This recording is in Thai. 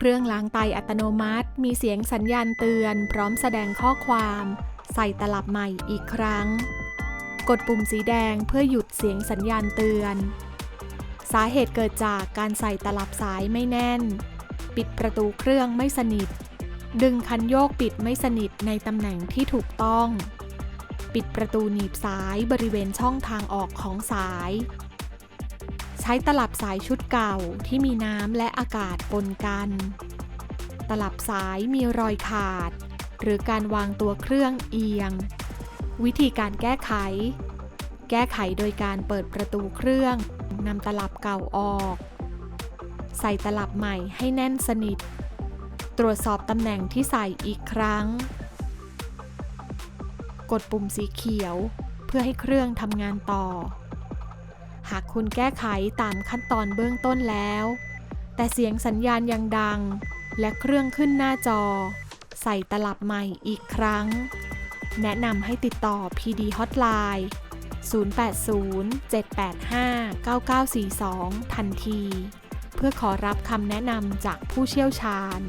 เครื่องล้างไตอัตโนมัติ มีเสียงสัญญาณเตือน พร้อมแสดงข้อความ ใส่ตลับใหม่อีกครั้ง กดปุ่มสีแดงเพื่อหยุดเสียงสัญญาณเตือน สาเหตุเกิดจากการใส่ตลับสายไม่แน่น ปิดประตูเครื่องไม่สนิท ดึงคันโยกปิดไม่สนิทในตำแหน่งที่ถูกต้อง ปิดประตูหนีบสายบริเวณช่องทางออกของสาย ช้ตลับสายชุดเก่าที่มีน้ำและอากาศปนกัน ตลับสายมีรอยขาด หรือการวางตัวเครื่องเอียง วิธีการแก้ไข แก้ไขโดยการเปิดประตูเครื่องนำตลับเก่าออก ใส่ตลับใหม่ให้แน่นสนิท ตรวจสอบตำแหน่งที่ใส่อีกครั้ง กดปุ่มสีเขียวเพื่อให้เครื่องทำงานต่อ หากคุณแก้ไขตามขั้นตอนเบื้องต้นแล้ว แต่เสียงสัญญาณยังดัง และเครื่องขึ้นหน้าจอ ใส่ตลับใหม่อีกครั้ง แนะนำให้ติดต่อ PD Hotline 080-785-9942 ทันที เพื่อขอรับคำแนะนำจากผู้เชี่ยวชาญ